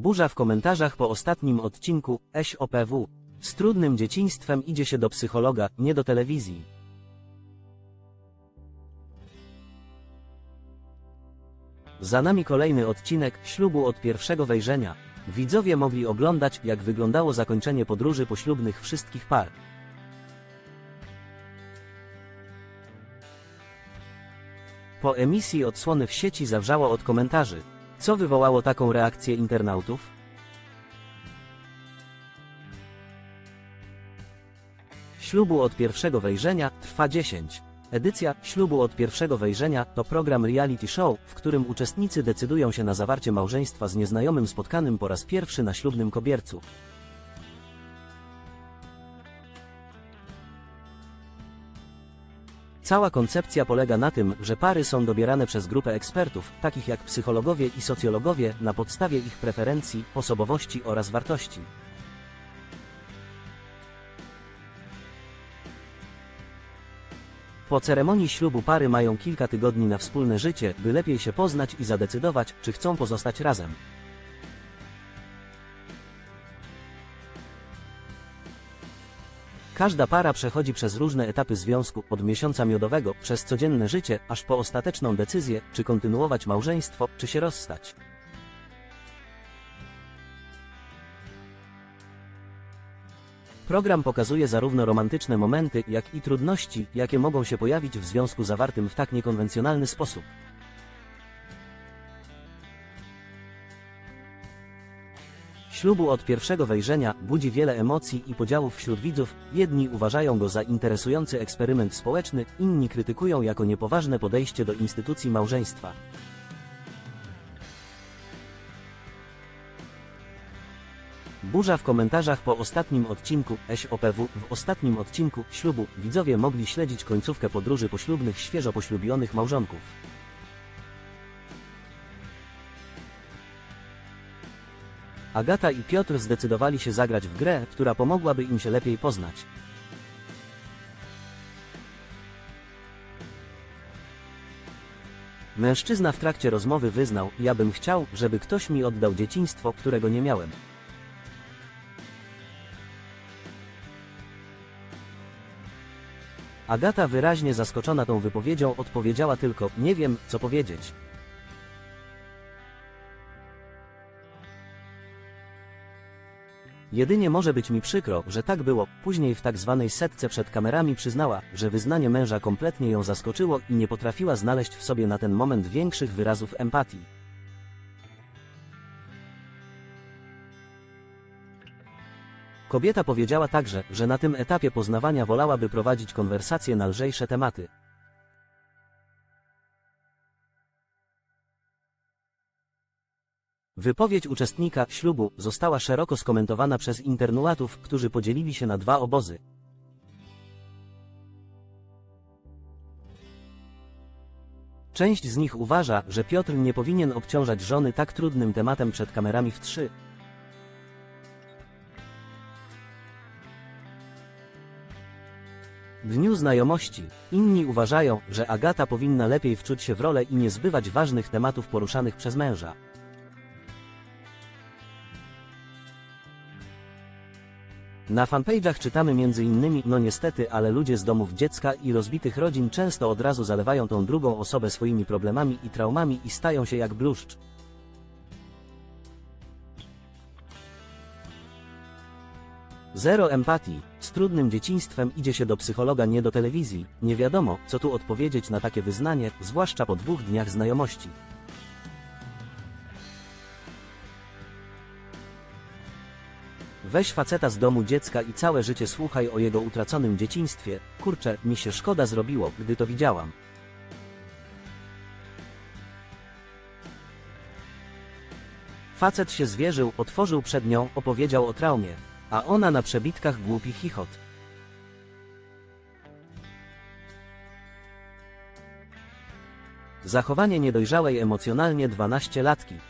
Burza w komentarzach po ostatnim odcinku SOPW. Z trudnym dzieciństwem idzie się do psychologa, nie do telewizji. Za nami kolejny odcinek ślubu od pierwszego wejrzenia. Widzowie mogli oglądać, jak wyglądało zakończenie podróży poślubnych wszystkich par. Po emisji odsłony w sieci zawrzało od komentarzy. Co wywołało taką reakcję internautów? Ślubu od pierwszego wejrzenia trwa 10. Edycja Ślubu od pierwszego wejrzenia to program reality show, w którym uczestnicy decydują się na zawarcie małżeństwa z nieznajomym spotkanym po raz pierwszy na ślubnym kobiercu. Cała koncepcja polega na tym, że pary są dobierane przez grupę ekspertów, takich jak psychologowie i socjologowie, na podstawie ich preferencji, osobowości oraz wartości. Po ceremonii ślubu pary mają kilka tygodni na wspólne życie, by lepiej się poznać i zadecydować, czy chcą pozostać razem. Każda para przechodzi przez różne etapy związku, od miesiąca miodowego, przez codzienne życie, aż po ostateczną decyzję, czy kontynuować małżeństwo, czy się rozstać. Program pokazuje zarówno romantyczne momenty, jak i trudności, jakie mogą się pojawić w związku zawartym w tak niekonwencjonalny sposób. Ślubu od pierwszego wejrzenia budzi wiele emocji i podziałów wśród widzów, jedni uważają go za interesujący eksperyment społeczny, inni krytykują jako niepoważne podejście do instytucji małżeństwa. Burza w komentarzach po ostatnim odcinku SOPW. W ostatnim odcinku ślubu widzowie mogli śledzić końcówkę podróży poślubnych świeżo poślubionych małżonków. Agata i Piotr zdecydowali się zagrać w grę, która pomogłaby im się lepiej poznać. Mężczyzna w trakcie rozmowy wyznał: Ja bym chciał, żeby ktoś mi oddał dzieciństwo, którego nie miałem. Agata wyraźnie zaskoczona tą wypowiedzią odpowiedziała tylko: Nie wiem, co powiedzieć. Jedynie może być mi przykro, że tak było. Później w tak zwanej setce przed kamerami przyznała, że wyznanie męża kompletnie ją zaskoczyło i nie potrafiła znaleźć w sobie na ten moment większych wyrazów empatii. Kobieta powiedziała także, że na tym etapie poznawania wolałaby prowadzić konwersacje na lżejsze tematy. Wypowiedź uczestnika ślubu została szeroko skomentowana przez internautów, którzy podzielili się na dwa obozy. Część z nich uważa, że Piotr nie powinien obciążać żony tak trudnym tematem przed kamerami w 3. Dniu znajomości. Inni uważają, że Agata powinna lepiej wczuć się w rolę i nie zbywać ważnych tematów poruszanych przez męża. Na fanpage'ach czytamy m.in. no niestety, ale ludzie z domów dziecka i rozbitych rodzin często od razu zalewają tą drugą osobę swoimi problemami i traumami i stają się jak bluszcz. Zero empatii. Z trudnym dzieciństwem idzie się do psychologa nie do telewizji. Nie wiadomo, co tu odpowiedzieć na takie wyznanie, zwłaszcza po dwóch dniach znajomości. Weź faceta z domu dziecka i całe życie słuchaj o jego utraconym dzieciństwie. Kurczę, mi się szkoda zrobiło, gdy to widziałam. Facet się zwierzył, otworzył przed nią, opowiedział o traumie. A ona na przebitkach głupi chichot. Zachowanie niedojrzałej emocjonalnie 12-latki.